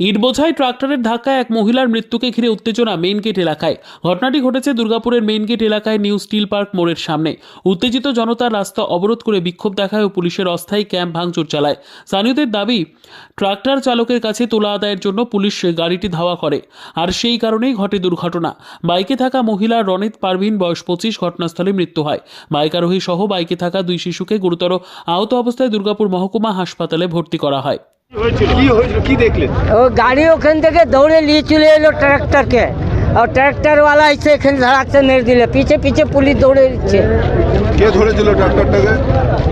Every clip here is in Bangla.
ইট বোঝাই ট্রাক্টরের ধাক্কায় এক মহিলার মৃত্যুকে ঘিরে উত্তেজনা মেইন গেট এলাকায়। ঘটনাটি ঘটেছে দুর্গাপুরের মেইন গেট এলাকায় নিউ স্টিল পার্ক মোড়ের সামনে। উত্তেজিত জনতার রাস্তা অবরোধ করে বিক্ষোভ দেখায় ও পুলিশের অস্থায়ী ক্যাম্প ভাঙচুর চালায়। স্থানীয়দের দাবি, ট্রাক্টর চালকের কাছে তোলা আদায়ের জন্য পুলিশ গাড়িটি ধাওয়া করে। আর সেই কারণেই ঘটে দুর্ঘটনা। বাইকে থাকা মহিলা রনিত পারভিন, বয়স পঁচিশ, ঘটনাস্থলে মৃত্যু হয়। বাইক আরোহী সহ বাইকে থাকা দুই শিশুকে গুরুতর আহত অবস্থায় দুর্গাপুর মহকুমা হাসপাতালে ভর্তি করা হয়। ও গাড়ি ওখান থেকে দৌড়ে নিয়ে চলে এলো ট্রাক্টরকে। আর ট্রাক্টরওয়ালা এসে এখানে ধড়াক মেরে দিলে। পিছে পিছে পুলিশ দৌড়ে দিচ্ছে কে ধরেছিল ট্রাক্টরটাকে?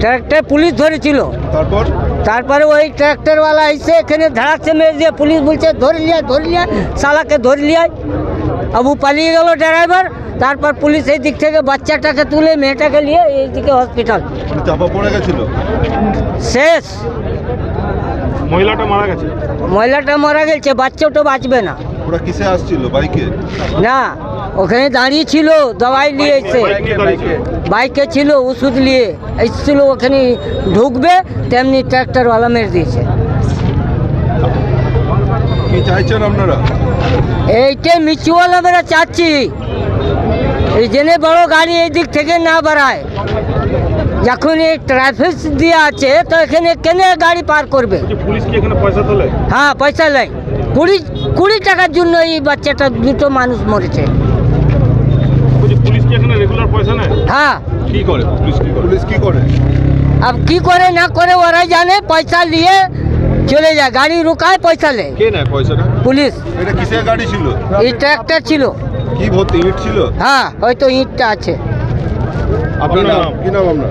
ট্রাক্টর পুলিশ ধরেছিল। তারপর? তারপরে ওই ট্রাক্টরওয়ালা এসে এখানে ধড়াক মেরে দিয়ে পুলিশ বলছে ধরে লিয়া ধরে লিয়া সালাকে ধরে লিয়া আবু পালিয়ে গেল ড্রাইভার। তারপর পুলিশ এই দিক থেকে বাচ্চাটাকে তুলে মেয়েটাকে নিয়ে এইদিকে হসপিটাল। চাপা পড়ে গেছিল? শেষ। মহিলাটা মারা গেছে? মহিলাটা মারা গেছে বাচ্চাটা বাঁচবে না। ওরা কিসে আসছিল? বাইকে? না ওখানে দাঁড়িয়ে ছিল দবাই নিয়ে এসে বাইকে ছিল ওষুধ নিয়ে এসেছিল ওখানে ঢুকবে তেমনি ট্র্যাক্টরওয়ালা মেরে দিয়েছে। কি চাইছেন আপনারা? এইটা মিচুয়াল আমরা চাচ্ছি। এই জেনে বড় গাড়ি এই দিক থেকে না বাড়ায়। যখন এই ট্রাফিক দিয়ে আছে তো এখানে কেন গাড়ি পার করবে? পুলিশ কি এখানে পয়সা তোলে? হ্যাঁ পয়সা নেই কুড়ি কুড়ি টাকার জন্য এই বাচ্চাটা দুটো মানুষ মরেছে। পুলিশ কি এখানে রেগুলার পয়সা নেয়? হ্যাঁ। কি করে? পুলিশ কি করে? পুলিশ কি করে? अब কি করে না করে ওরাই জানে পয়সা নিয়ে চলে যায় গাড়ি রুকায় পয়সা নেয় কে নেয় পয়সাটা? পুলিশ। এটা কিসের গাড়ি ছিল? এই ট্র্যাক্টর ছিল। কি ভর্তি ইট ছিল? হ্যাঁ হয়তো ইটটা আছে। আপনার নাম? কি নাম আপনার?